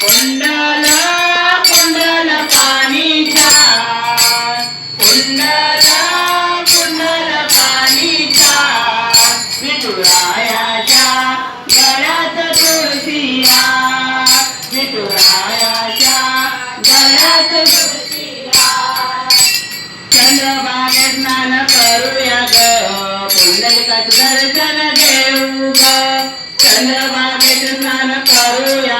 कुंडल कुंडल पाणीच्या कुंडला कुंडल पाणीच्या विठुरायाच्या गळ्यात तुळशीया विठुरायाच्या गळ्यात तुळशीया चंद्रभागे स्नान करूया ग. पुंडलिकाच दर्शन घेऊ ग. चंद्रभागेत स्नान करूया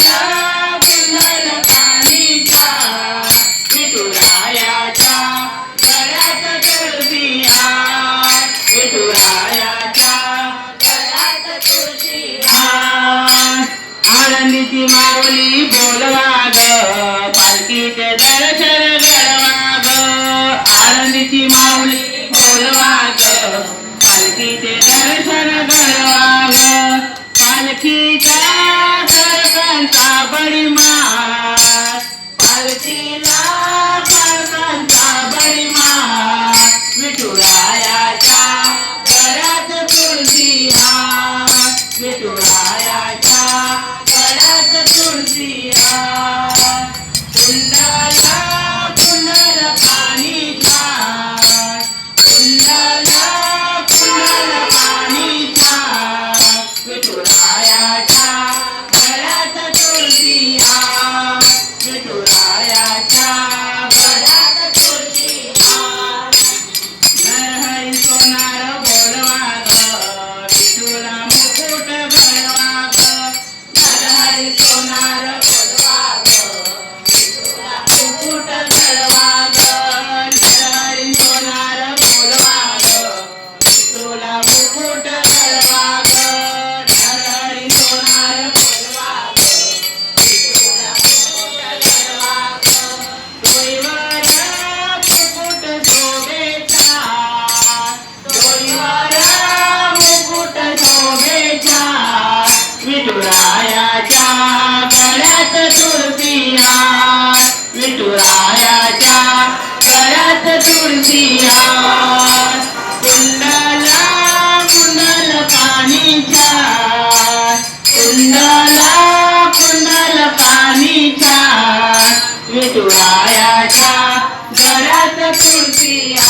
विठुरायाच्या गळ्यात तुळशीया आनंदीची माऊली बोलवा ग पालखीचे दर्शन घडवा ग आनंदीची माऊली बोलवा ग पालखीचे दर्शन घडवा ग पालखीच्या सरकांचा बळी मार पालखीला विठुरायाच्या घरात तुळसिया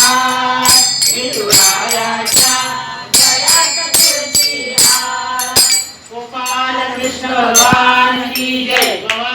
विठुरायाच्या घरात तुळसिया गोपाल कृष्ण भगवान की जय।